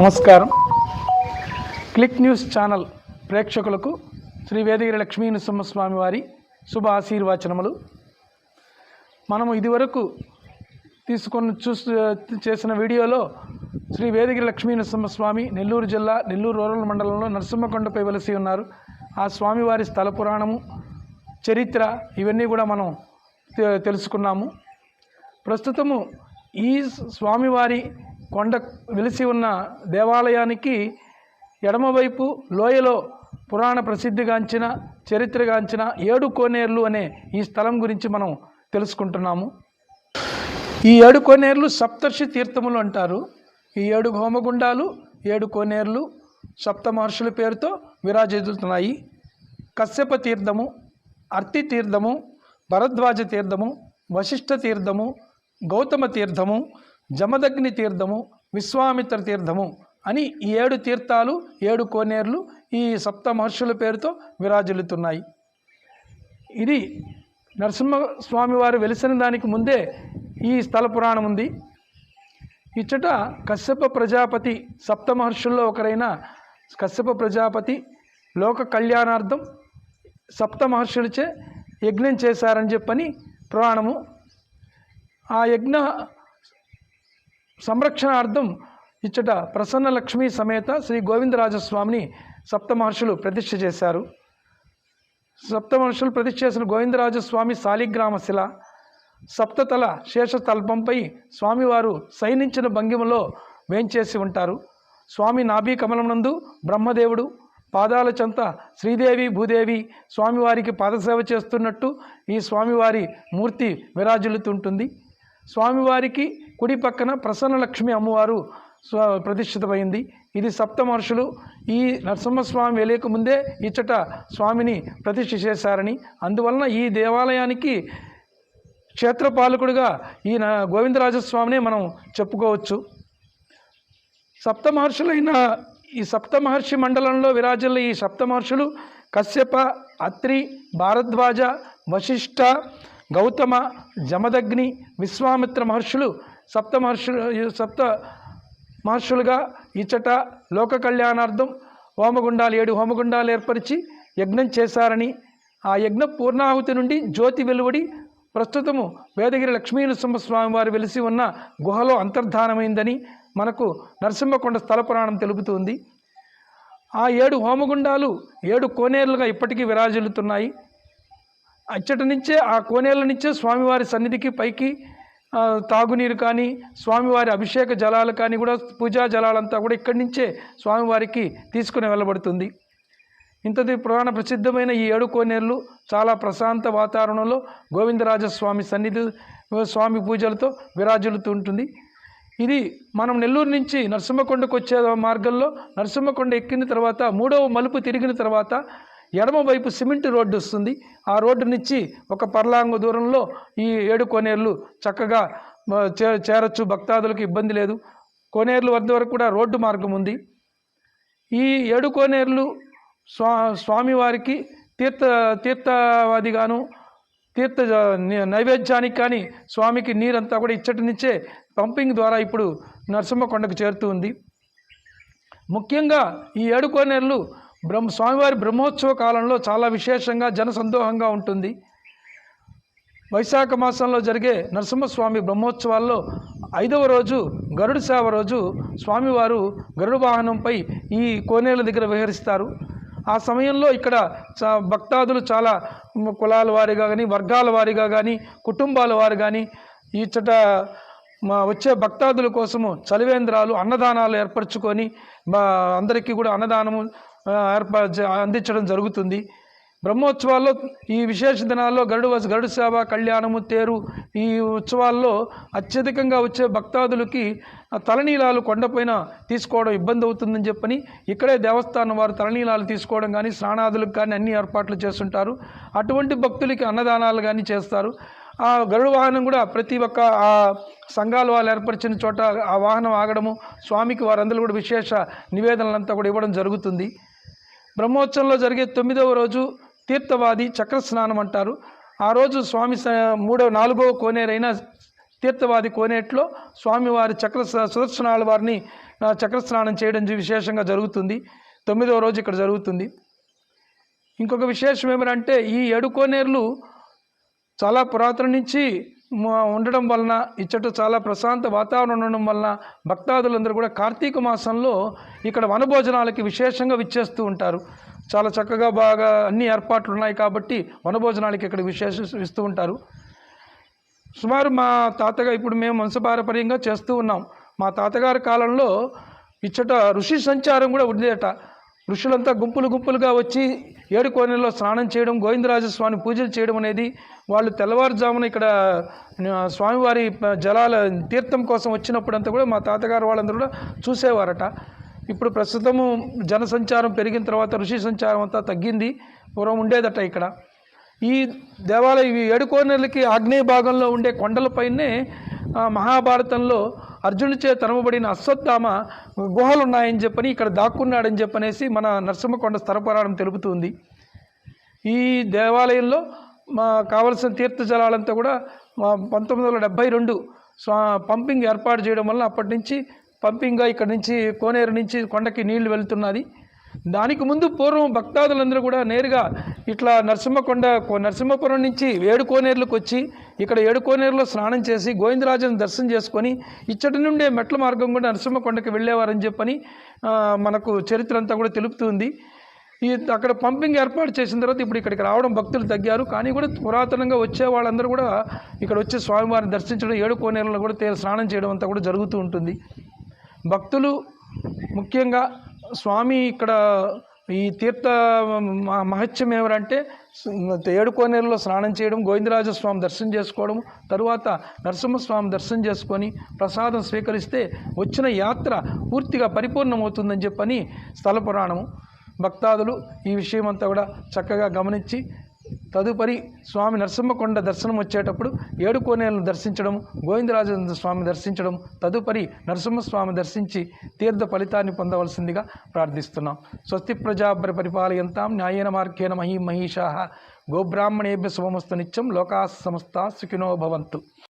నమస్కారం. Click news channel ప్రేక్షకులకు శ్రీ వేదగిరి లక్ష్మీ నృసింహస్వామి వారి శుభ ఆశీర్వచనములు. మనము ఇదివరకు తీసుకొని చూసి చేసిన వీడియోలో శ్రీ వేదగిరి లక్ష్మీ నరసింహస్వామి నెల్లూరు జిల్లా నెల్లూరు రూరల్ మండలంలో నరసింహకొండపై వెలసి ఉన్నారు. ఆ స్వామివారి స్థల పురాణము చరిత్ర ఇవన్నీ కూడా మనం తెలుసుకున్నాము. ప్రస్తుతము ఈ స్వామివారి కొండ వెలిసి ఉన్న దేవాలయానికి ఎడమవైపు లోయలో పురాణ ప్రసిద్ధిగాంచిన చరిత్రగాంచిన ఏడు కోనేర్లు అనే ఈ స్థలం గురించి మనం తెలుసుకుంటున్నాము. ఈ ఏడు కోనేర్లు సప్తర్షి తీర్థములు అంటారు. ఈ ఏడు హోమగుండాలు ఏడు కోనేర్లు సప్త మహర్షుల పేరుతో విరాజిల్లుతున్నాయి. కశ్యప తీర్థము అర్తి తీర్థము భరద్వాజ తీర్థము వశిష్ఠ తీర్థము గౌతమ తీర్థము జమదగ్ని తీర్థము విశ్వామిత్ర తీర్థము అని ఈ ఏడు తీర్థాలు ఏడు కోనేర్లు ఈ సప్త మహర్షుల పేరుతో విరాజిల్లుతున్నాయి. ఇది నరసింహస్వామి వారు వెలిసిన దానికి ముందే ఈ స్థల పురాణం ఉంది. ఇచ్చట కశ్యప ప్రజాపతి సప్త మహర్షుల్లో ఒకరైన కశ్యప ప్రజాపతి లోక కళ్యాణార్థం సప్త మహర్షులచే యజ్ఞం చేశారని చెప్పని పురాణము. ఆ యజ్ఞ సంరక్షణార్థం ఇచ్చట ప్రసన్న లక్ష్మీ సమేత శ్రీ గోవిందరాజస్వామిని సప్తమహర్షులు ప్రతిష్ఠ చేశారు. సప్తమహర్షులు ప్రతిష్ఠ చేసిన గోవిందరాజస్వామి శాలిగ్రామ శిల సప్తతల శేషతల్పంపై స్వామివారు సైనించిన భంగిమలో వేంచేసి ఉంటారు. స్వామి నాభీ కమలమునందు బ్రహ్మదేవుడు పాదాల చెంత శ్రీదేవి భూదేవి స్వామివారికి పాదసేవ చేస్తున్నట్టు ఈ స్వామివారి మూర్తి విరాజిల్లుతుంటుంది. స్వామివారికి కుడి పక్కన ప్రసన్నలక్ష్మి అమ్మవారు స్వ ప్రతిష్ఠితమైంది. ఇది సప్తమహర్షులు ఈ నరసింహస్వామి వెలేక ముందే ఇచ్చట స్వామిని ప్రతిష్ఠ చేశారని. అందువలన ఈ దేవాలయానికి క్షేత్రపాలకుడిగా ఈ న- గోవిందరాజస్వామినే మనం చెప్పుకోవచ్చు. సప్తమహర్షులైన ఈ సప్తమహర్షి మండలంలో విరాజిల్ల ఈ సప్తమహర్షులు కశ్యప అత్రి భారద్వాజ వశిష్ఠ గౌతమ జమదగ్ని విశ్వామిత్ర మహర్షులు సప్త మహర్షులు సప్త మహర్షులుగా ఇచ్చట లోక కళ్యాణార్థం హోమగుండాలు ఏడు హోమగుండాలు ఏర్పరిచి యజ్ఞం చేశారని ఆ యజ్ఞ పూర్ణాహుతి నుండి జ్యోతి వెలువడి ప్రస్తుతము వేదగిరి లక్ష్మీనరసింహస్వామి వారు వెలిసి ఉన్న గుహలో అంతర్ధానమైందని మనకు నరసింహకొండ స్థల పురాణం తెలుపుతుంది. ఆ ఏడు హోమగుండాలు ఏడు కోనేరులుగా ఇప్పటికీ విరాజిల్లుతున్నాయి. అచ్చటి నుంచే ఆ కోనేళ్ళ నుంచే స్వామివారి సన్నిధికి పైకి తాగునీరు కానీ స్వామివారి అభిషేక జలాలు కానీ కూడా పూజా జలాలంతా కూడా ఇక్కడి నుంచే స్వామివారికి తీసుకుని వెళ్ళబడుతుంది. ఇంతటి పురాణ ప్రసిద్ధమైన ఈ ఏడు కోనేరులు చాలా ప్రశాంత వాతావరణంలో గోవిందరాజస్వామి సన్నిధి స్వామి పూజలతో విరాజులుతూ ఉంటుంది. ఇది మనం నెల్లూరు నుంచి నరసింహకొండకు వచ్చే మార్గంలో నరసింహకొండ ఎక్కిన తర్వాత మూడవ మలుపు తిరిగిన తర్వాత ఎడమవైపు సిమెంట్ రోడ్డు వస్తుంది. ఆ రోడ్డు నుంచి ఒక పర్లాంగ దూరంలో ఈ ఏడు కోనేర్లు చక్కగా చే చేరొచ్చు. భక్తాదులకు ఇబ్బంది లేదు. కోనేర్లు వద్ద వరకు కూడా రోడ్డు మార్గం ఉంది. ఈ ఏడు కోనేర్లు స్వా స్వామివారికి తీర్థ తీర్థవాదిగాను తీర్థ నైవేద్యానికి కానీ స్వామికి నీరంతా కూడా ఇచ్చటి నుంచే పంపింగ్ ద్వారా ఇప్పుడు నరసింహకొండకు చేరుతూ ఉంది. ముఖ్యంగా ఈ ఏడు కోనేర్లు బ్రహ్మ స్వామివారి బ్రహ్మోత్సవ కాలంలో చాలా విశేషంగా జనసందోహంగా ఉంటుంది. వైశాఖ మాసంలో జరిగే నరసింహస్వామి బ్రహ్మోత్సవాల్లో ఐదవ రోజు గరుడ సేవ రోజు స్వామివారు గరుడు వాహనంపై ఈ కోనేల దగ్గర విహరిస్తారు. ఆ సమయంలో ఇక్కడ చా భక్తాదులు చాలా కులాల వారిగా కానీ వర్గాల వారిగా కానీ కుటుంబాల వారు కానీ ఇచ్చట మా వచ్చే భక్తాదుల కోసము చలివేంద్రాలు అన్నదానాలు ఏర్పరచుకొని మా అందరికీ కూడా అన్నదానము ఏర్పా అందించడం జరుగుతుంది. బ్రహ్మోత్సవాల్లో ఈ విశేష దినాల్లో గరుడు వస- గరుడు సేవ కళ్యాణము తేరు ఈ ఉత్సవాల్లో అత్యధికంగా వచ్చే భక్తాదులకి తలనీలాలు కొండపైన తీసుకోవడం ఇబ్బంది అవుతుందని చెప్పని ఇక్కడే దేవస్థానం వారు తలనీలాలు తీసుకోవడం కానీ స్నానాదులకు కానీ అన్ని ఏర్పాట్లు చేస్తుంటారు. అటువంటి భక్తులకి అన్నదానాలు కానీ చేస్తారు. ఆ గరుడు వాహనం కూడా ప్రతి ఒక్క ఆ సంఘాలు వాళ్ళు ఏర్పరిచిన చోట ఆ వాహనం ఆగడము స్వామికి వారందరూ కూడా విశేష నివేదనలంతా కూడా ఇవ్వడం జరుగుతుంది. బ్రహ్మోత్సవంలో జరిగే తొమ్మిదవ రోజు తీర్థవాది చక్ర స్నానం అంటారు. ఆ రోజు స్వామి మూడవ నాలుగవ కోనేరైన తీర్థవాది కోనేట్లో స్వామివారి చక్ర సుదర్శనాల వారిని చక్రస్నానం చక్ర స్నానం చేయడం విశేషంగా జరుగుతుంది. తొమ్మిదవ రోజు ఇక్కడ జరుగుతుంది. ఇంకొక విశేషం ఏమిటంటే ఈ ఏడు కోనేరులు చాలా పురాతన నుంచి ఉండడం వలన ఇచ్చట చాలా ప్రశాంత వాతావరణం ఉండడం వలన భక్తాదులందరూ కూడా కార్తీక మాసంలో ఇక్కడ వనభోజనాలకి విశేషంగా విచ్చేస్తూ ఉంటారు. చాలా చక్కగా బాగా అన్ని ఏర్పాట్లు ఉన్నాయి కాబట్టి వనభోజనాలకి ఇక్కడ విశేష ఇస్తూ ఉంటారు. సుమారు మా తాతగా ఇప్పుడు మేము వంశపారపర్యంగా చేస్తూ ఉన్నాం. మా తాతగారి కాలంలో ఇచ్చట ఋషి సంచారం కూడా ఉండేట ఋషులంతా గుంపులు గుంపులుగా వచ్చి ఏడు కోనెల్లో స్నానం చేయడం గోవిందరాజస్వామి పూజలు చేయడం అనేది వాళ్ళు తెల్లవారుజామున ఇక్కడ స్వామివారి జలాల తీర్థం కోసం వచ్చినప్పుడంతా కూడా మా తాతగారు వాళ్ళందరూ కూడా చూసేవారట. ఇప్పుడు ప్రస్తుతము జనసంచారం పెరిగిన తర్వాత ఋషి సంచారం అంతా తగ్గింది పూర్వం ఉండేదట ఇక్కడ. ఈ దేవాలయం ఈ ఏడు కోనేరులకి ఆగ్నేయ భాగంలో ఉండే కొండలపైనే మహాభారతంలో అర్జునుడి చే తరమబడిన అశ్వత్థామ గుహలు ఉన్నాయని చెప్పని ఇక్కడ దాక్కున్నాడని చెప్పనేసి మన నరసింహకొండ స్థరపురాణం తెలుపుతుంది. ఈ దేవాలయంలో మా కావలసిన తీర్థ జలాలంతా కూడా మా పంతొమ్మిది వందల డెబ్భై రెండు స్వా పంపింగ్ ఏర్పాటు చేయడం వల్ల అప్పటి నుంచి పంపింగ్గా ఇక్కడ నుంచి కోనేరు నుంచి కొండకి నీళ్ళు వెళ్తున్నది. దానికి ముందు పూర్వం భక్తాదులందరూ కూడా నేరుగా ఇట్లా నరసింహకొండ కో- నరసింహపురం నుంచి ఏడుకోనేరులకు వచ్చి ఇక్కడ ఏడుకోనేరులో స్నానం చేసి గోవిందరాజుని దర్శనం చేసుకొని ఇచ్చటి నుండే మెట్ల మార్గం కూడా నరసింహకొండకి వెళ్ళేవారని చెప్పని మనకు చరిత్ర అంతా కూడా తెలుపుతుంది. ఈ అక్కడ పంపింగ్ ఏర్పాటు చేసిన తర్వాత ఇప్పుడు ఇక్కడికి రావడం భక్తులు తగ్గారు. కానీ కూడా పురాతనంగా వచ్చే వాళ్ళందరూ కూడా ఇక్కడ వచ్చి స్వామివారిని దర్శించడం ఏడు కోనేరులను కూడా తే- స్నానం చేయడం అంతా కూడా జరుగుతూ ఉంటుంది. భక్తులు ముఖ్యంగా స్వామి ఇక్కడ ఈ తీర్థ మహత్యం ఏమిటంటే ఏడు కోనేరులో స్నానం చేయడం గోవిందరాజ స్వామి దర్శనం చేసుకోవడం తరువాత నరసింహస్వామి దర్శనం చేసుకొని ప్రసాదం స్వీకరిస్తే వచ్చిన యాత్ర పూర్తిగా పరిపూర్ణమవుతుందని చెప్పని స్థల పురాణము. భక్తాదులు ఈ విషయం అంతా కూడా చక్కగా గమనించి తదుపరి స్వామి నరసింహకొండ దర్శనం వచ్చేటప్పుడు ఏడు కోనేలను దర్శించడం గోవిందరాజ స్వామి దర్శించడం తదుపరి నరసింహస్వామి దర్శించి తీర్థ ఫలితాన్ని పొందవలసిందిగా ప్రార్థిస్తున్నాం. స్వస్తి ప్రజాభ్ర పరిపాలయంతాం న్యాయేన మార్గేణ మహీ మహిషా. గోబ్రాహ్మణేభ్య శుభమస్తు నిత్యం లోకా సమస్త సుఖినో భవంతు.